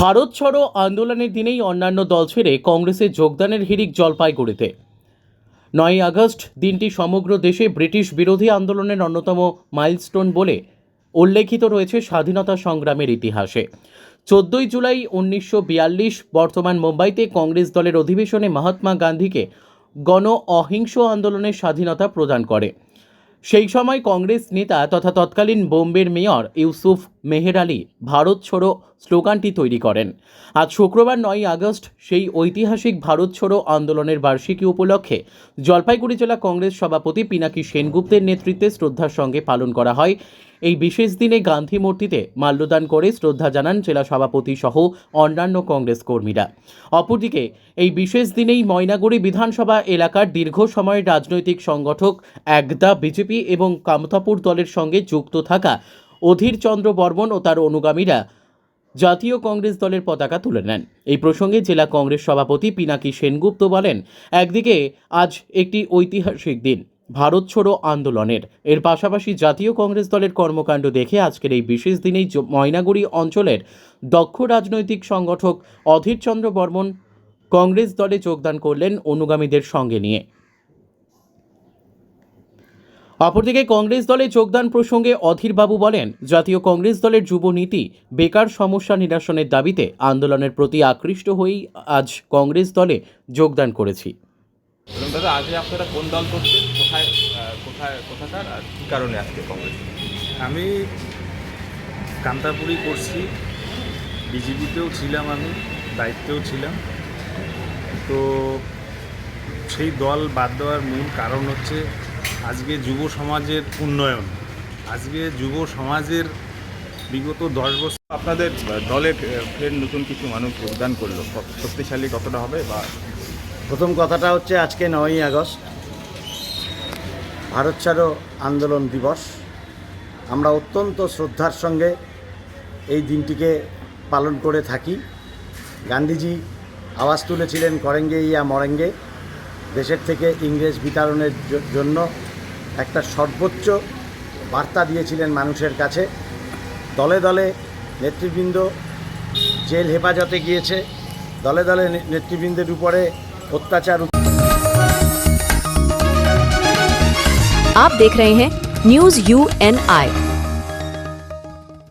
ভারত ছাড়ো আন্দোলনের দিনেই অন্যান্য দল ছেড়ে কংগ্রেসে যোগদানের হিড়িক জলপাইগুড়িতে। নয় আগস্ট দিনটি সমগ্র দেশে ব্রিটিশ বিরোধী আন্দোলনের অন্যতম মাইলস্টোন বলে উল্লেখিত রয়েছে স্বাধীনতা সংগ্রামের ইতিহাসে। চোদ্দই জুলাই উনিশশো বিয়াল্লিশ বর্তমান মুম্বাইতে কংগ্রেস দলের অধিবেশনে মহাত্মা গান্ধীকে গণ অহিংস আন্দোলনের স্বাধীনতা প্রদান করে। সেই সময় কংগ্রেস নেতা তথা তৎকালীন বোম্বের মেয়র ইউসুফ মেহের আলী ভারত ছোড়ো স্লোগানটি তৈরি করেন। আজ শুক্রবার নয় আগস্ট, সেই ঐতিহাসিক ভারত ছোড়ো আন্দোলনের বার্ষিকী উপলক্ষে জলপাইগুড়ি জেলা কংগ্রেস সভাপতি পিনাকি সেনগুপ্তের নেতৃত্বে শ্রদ্ধার সঙ্গে পালন করা হয়। এই বিশেষ দিনে গান্ধী মূর্তিতে মাল্যদান করে শ্রদ্ধা জানান জেলা সভাপতি সহ অন্যান্য কংগ্রেস কর্মীরা। অপরদিকে, এই বিশেষ দিনেই ময়নাগুড়ি বিধানসভা এলাকার দীর্ঘ সময়ের রাজনৈতিক সংগঠক একদা বিজেপি এবং কামতাপুর দলের সঙ্গে যুক্ত থাকা অধীর চন্দ্র বর্মন ও তার অনুগামীরা জাতীয় কংগ্রেস দলের পতাকা তুলে নেন। এই প্রসঙ্গে জেলা কংগ্রেস সভাপতি পিনাকি সেনগুপ্ত বলেন, একদিকে আজ একটি ঐতিহাসিক দিন। ভারত ছোড়ো আন্দোলনের। এর পাশাপাশি জাতীয় কংগ্রেস দলের কর্মকাণ্ড দেখে আজকের এই বিশেষ দিনেই ময়নাগুড়ি অঞ্চলের দক্ষ রাজনৈতিক সংগঠক অধীর চন্দ্র বর্মন কংগ্রেস দলে যোগদান করলেন অনুগামীদের সঙ্গে নিয়ে। অপরদিকে কংগ্রেস দলে যোগদান প্রসঙ্গে অধীরবাবু বলেন, জাতীয় কংগ্রেস দলের যুব নীতি বেকার সমস্যা নিরসনের দাবিতে আন্দোলনের প্রতি আকৃষ্ট হয়েই আজ কংগ্রেস দলে যোগদান করেছি। বলুন দাদা আজকে আপনারা কোন দল করছেন? কোথায় কোথায় কোথাকার আর কী কারণে আজকে কংগ্রেস? আমি কান্তাপুরি করছি। বিজেপিতেও ছিলাম আমি দায়িত্বেও ছিলাম। তো সেই দল বাদ দেওয়ার মূল কারণ হচ্ছে আজকে যুব সমাজের উন্নয়ন। আজকে যুব সমাজের বিগত দশ বছর আপনাদের আহ, দলে ফের নতুন কিছু মানুষ যোগদান করল। শক্তিশালী কতটা হবে বা প্রথম কথাটা হচ্ছে আজকে নয়ই আগস্ট। ভারত ছাড়ো আন্দোলন দিবস। আমরা অত্যন্ত শ্রদ্ধার সঙ্গে এই দিনটিকে পালন করে থাকি। গান্ধীজি আওয়াজ তুলেছিলেন, করেঙ্গে ইয়া মরেঙ্গে। দেশের থেকে ইংরেজ বিতাড়নের জন্য একটা সর্বোচ্চ বার্তা দিয়েছিলেন মানুষের কাছে। দলে দলে নেতৃবৃন্দ জেল হেফাজতে গিয়েছে। দলে দলে নেতৃবৃন্দের উপরে अत्याचार आप देख रहे हैं न्यूज़ यू एन आई।